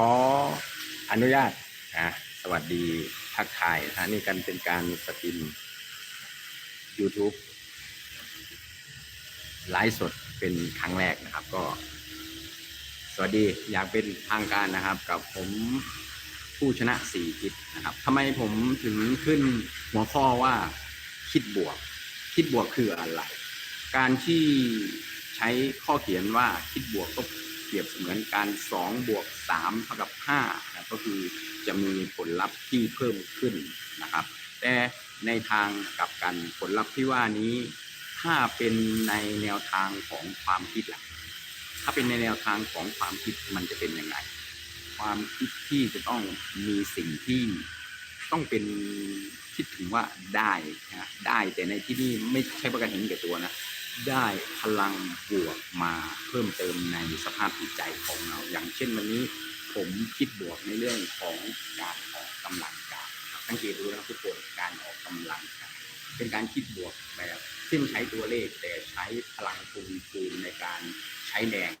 ขออนุญาตนะสวัสดีทักทายนะนี่กันเป็นการสตรีม YouTube ไลฟ์สดเป็นครั้งแรกนะครับก็ สวัสดีอยากเป็นทางการนะครับ กับผมผู้ชนะสี่ทิศนะครับทำไมผมถึงขึ้นหัวข้อว่าคิดบวก คิดบวกคืออะไร การที่ใช้ข้อเขียนว่าคิดบวกก็ รียบเสมือนการ2บวก3เท่ากับ5นะก็คือจะมีผลลัพธ์ที่เพิ่มขึ้นนะครับ แต่ในทางกลับกันผลลัพธ์ที่ว่านี้ ถ้าเป็นในแนวทางของความคิดล่ะถ้าเป็นในแนวทางของความคิดมันจะเป็นยังไง ความคิดที่จะต้องมีสิ่งที่ต้องเป็นคิดถึงว่าได้นะได้แต่ในที่นี่ไม่ใช่ประการเห็นแก่ตัวนะ ได้พลังบวกมาเพิ่มเติมในสภาพจิตใจของเรา อย่างเช่นวันนี้ผมคิดบวกในเรื่องของการออกกำลังกายสังเกตดูนะครับทุกคนการออกกำลังกายเป็นการคิดบวกแบบที่ไม่ใช้ตัวเลขแต่ใช้พลังภูมิภูมิในการใช้แรง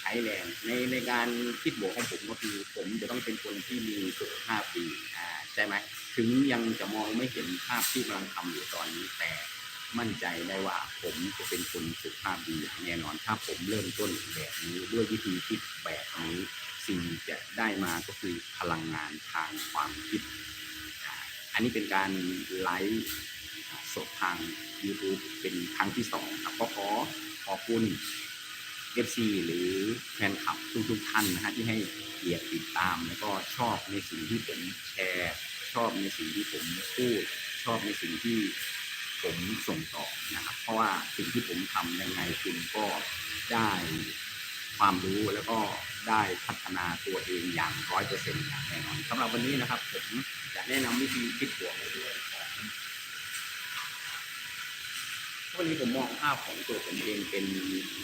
ใช้แรงในในการคิดบวกของผมก็คือผมจะต้องเป็นคนที่มีสุขภาพดีอ่าใช่ไหมถึงยังจะมองไม่เห็นภาพที่กำลังทำอยู่ตอนนี้แต่ มั่นใจได้ว่าผมจะเป็นคนสุขภาพดีอย่างแน่นอน ถ้าผมเริ่มต้นแบบนี้ด้วยวิธีคิดแบบนี้ สิ่งจะได้มาก็คือพลังงานทางความคิดอ่าอันนี้เป็นการไลฟ์สดทาง YouTube เป็นครั้งที่สองครับก็ขอขอบคุณ FC หรือแฟนคลับทุกๆท่านนะฮะที่ให้เกียรติติดตาม แล้วก็ชอบในสิ่งที่ผมแชร์ ชอบในสิ่งที่ผมพูด ชอบในสิ่งที่ ผมส่งต่อนะครับ เพราะว่าสิ่งที่ผมทำยังไงคุณก็ได้ความรู้แล้วก็ได้พัฒนาตัวเองอย่างร้อยเปอร์เซ็นต์อย่างแน่นอนสำหรับวันนี้นะครับ ผมจะแนะนำวิธีคิดบวกในเรื่องของ วันนี้ผมมองภาพของตัวผมเองเป็น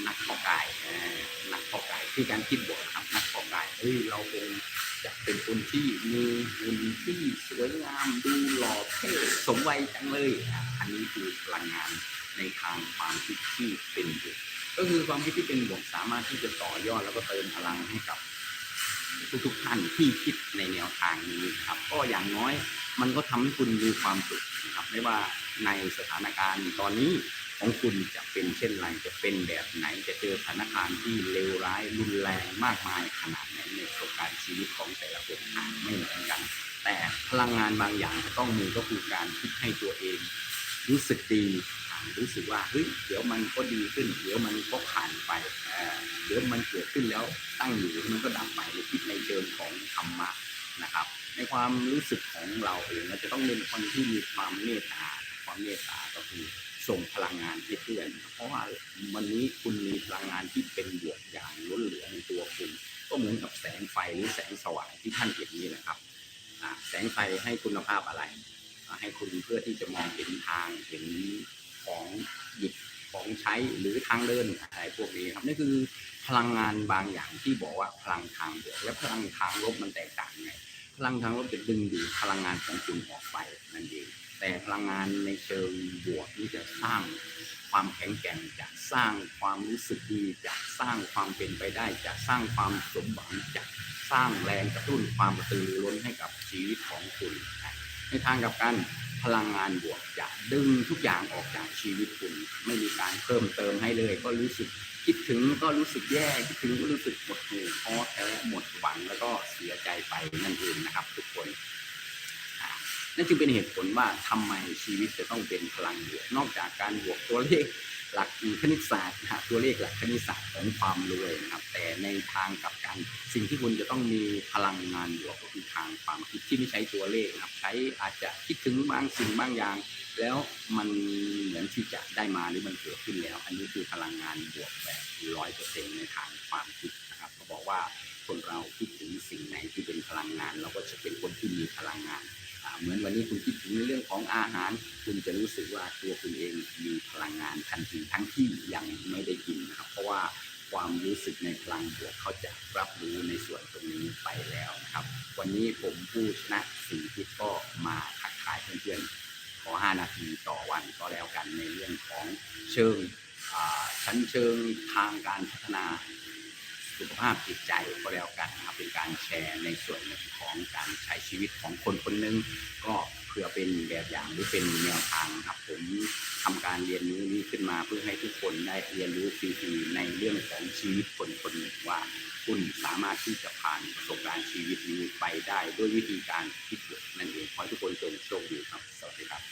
นักเพาะกายเอ่อนักเพาะกายที่การคิดบวกครับนักเพาะกายเฮ้ยเราคงจะเป็นคนที่มีหุ่นที่สวยงามดูหล่อเท่สมวัยจังเลยอันนี้คือพลังงานในทางความคิดที่เป็นบวกก็คือความคิดที่เป็นบวกสามารถที่จะต่อยอดแล้วก็เติมพลังให้กับ ทุกๆท่านที่คิดในแนวทางนี้ครับ ก็อย่างน้อยมันก็ทำให้คุณมีความสุขนะครับไม่ว่าในสถานการณ์ตอนนี้ของคุณจะเป็นเช่นไรจะเป็นแบบไหนจะเจอสถานการณ์ที่เลวร้ายรุนแรงมากมายขนาดไหนในประสบการณ์ชีวิตของแต่ละคนอาจไม่เหมือนกัน แต่พลังงานบางอย่างจะต้องมีก็คือการคิดให้ตัวเอง รู้สึกดี รู้สึกว่าเฮ้ยเดี๋ยวมันก็ดีขึ้น เดี๋ยวมันก็ผ่านไปเดี๋ยวมันเกิดขึ้นแล้วตั้งอยู่มันก็ดับไปคิดในเชิงของธรรมะนะครับ ในความรู้สึกของเราเองเราจะต้องเป็นคนที่มีความเมตตาความเมตตาก็คือส่งพลังงานให้เพื่อน เพราะว่าวันนี้คุณมีพลังงานที่เป็นบวกอย่างล้นเหลือในตัวคุณ ก็เหมือนกับแสงไฟหรือแสงสว่างที่ท่านเห็นนี่นะครับแสงไฟให้คุณภาพอะไร ให้คุณเพื่อที่จะมองเห็นทางเห็น ช้หรือทางเดินอะไรพวกนี้ครับนี่คือพลังงานบางอย่างที่บอกว่าพลังทางบวกและพลังทางลบมันแตกต่างไงพลังทางลบจะดึงดูดพลังงานของคุณออกไปนั่นเองแต่พลังงานในเชิงบวกนี่จะสร้างความแข็งแกร่งจะสร้างความรู้สึกดีจะสร้างความเป็นไปได้จะสร้างความสมหวังจะสร้างแรงกระตุ้นความกระตือรือร้นให้กับชีวิตของคุณ ในทางกลับกัน พลังงานบวกจะดึงทุกอย่างออกจากชีวิตคุณ ไม่มีการเพิ่มเติมให้เลย ก็รู้สึกคิดถึงก็รู้สึกแย่คิดถึงก็รู้สึกหมดหูท้อแท้หมดหวังแล้วก็เสียใจไปนั่นเองนะครับ ทุกคนนั่นจึงเป็นเหตุผลว่าทำไมชีวิตจะต้องเป็นพลังบวกนอกจากการบวกตัวเลข หลักคณิตศาสตร์ตัวเลขหลักคณิตศาสตร์ของความรวยนะครับ แต่ในทางกับกันสิ่งที่คุณจะต้องมีพลังงานบวกก็คือทางความคิดที่ไม่ใช้ตัวเลขนะครับ ใช้อาจจะคิดถึงบางสิ่งบางอย่าง แล้วมันเหมือนที่จะได้มาหรือมันเกิดขึ้นแล้ว อันนี้คือพลังงานบวกแบบร้อยเปอร์เซ็นต์ในทางความคิดนะครับเขาบอกว่าคนเราคิดถึงสิ่งไหนที่เป็นพลังงาน เราก็จะเป็นคนที่มีพลังงาน เหมือนวันนี้คุณคิดถึงในเรื่องของอาหาร คุณจะรู้สึกว่าตัวคุณเองมีพลังงานทันทีทั้งที่ยังไม่ได้กินนะครับเพราะว่าความรู้สึกในพลังบวกเขาจะรับรู้ในส่วนตรงนี้ไปแล้วนะครับ วันนี้ผมผู้ชนะสี่ทิศก็มาทักทายเพื่อนๆขอ 5 นาทีต่อวันก็แล้วกันในเรื่องของเชิงชั้นเชิงทางการพัฒนา สุขภาพจิตใจก็แล้วกันนะครับเป็นการแชร์ในส่วนของการใช้ชีวิตของคนคนหนึ่งก็เพื่อเป็นแบบอย่างหรือเป็นแนวทางครับผมทำการเรียนรู้นี้ขึ้นมาเพื่อให้ทุกคนได้เรียนรู้ฟรีๆในเรื่องของชีวิตคนคนหนึ่งว่า คุณสามารถที่จะผ่านประสบการณ์ชีวิตนี้ไปได้ด้วยวิธีการคิดบวกนั่นเองขอให้ทุกคนจงโชคดีครับสวัสดีครับ